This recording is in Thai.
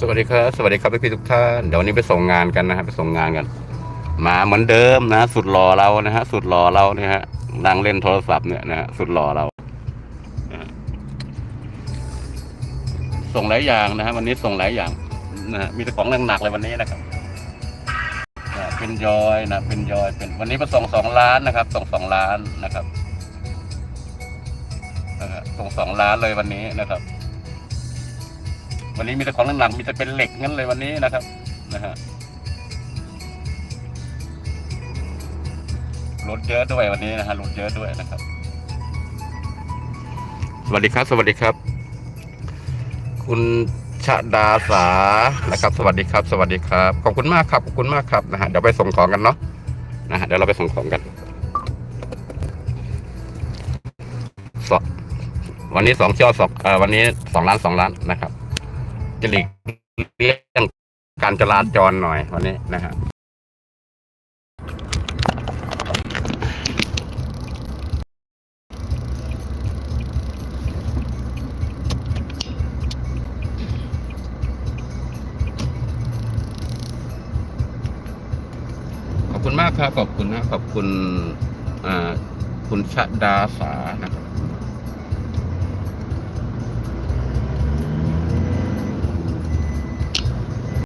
สวัสดีครับสวัสดีครับพี่ทุกท่านเดี๋ยววันนี้ไปส่งงานกันนะครับไปส่งงานกัน มาเหมือนเดิมนะ สุดหล่อเรานะฮะ สุดหล่อเราเนี่ยฮะนั่งเล่นโทรศัพท์เนี่ยนะฮะสุดหล่อเรา ส่งหลายอย่างนะฮะวันนี้ส่งหลายอย่างนะฮะมีแต่ของหนักๆเลยวันนี้นะครับนะเป็นยอยนะเป็นยอยเป็นวันนี้มาส่งสองล้านนะครับส่งสองล้านนะครับนะฮะส่งสองล้านเลยวันนี้นะครับ วันนี้มีแต่ของหนักๆมีแต่เป็นเหล็กงั้นเลยวันนี้นะครับนะฮะรถเยอะด้วยวันนี้นะฮะรถเยอะด้วยนะครับ สวัสดีครับ สวัสดีครับ คุณชดาสานะครับ สวัสดีครับ สวัสดีครับ ขอบคุณมากครับ ขอบคุณมากครับนะฮะเดี๋ยวไปส่งของกันเนาะนะฮะเดี๋ยวเราไปส่งของกันสองวันนี้สองเที่ยวสองวันนี้สองล้านสองล้านนะครับ จะหลีกเลี่ยงการจราจรหน่อยวันนี้นะฮะขอบคุณมากครับ ขอบคุณนะขอบคุณคุณชดาสานะครับ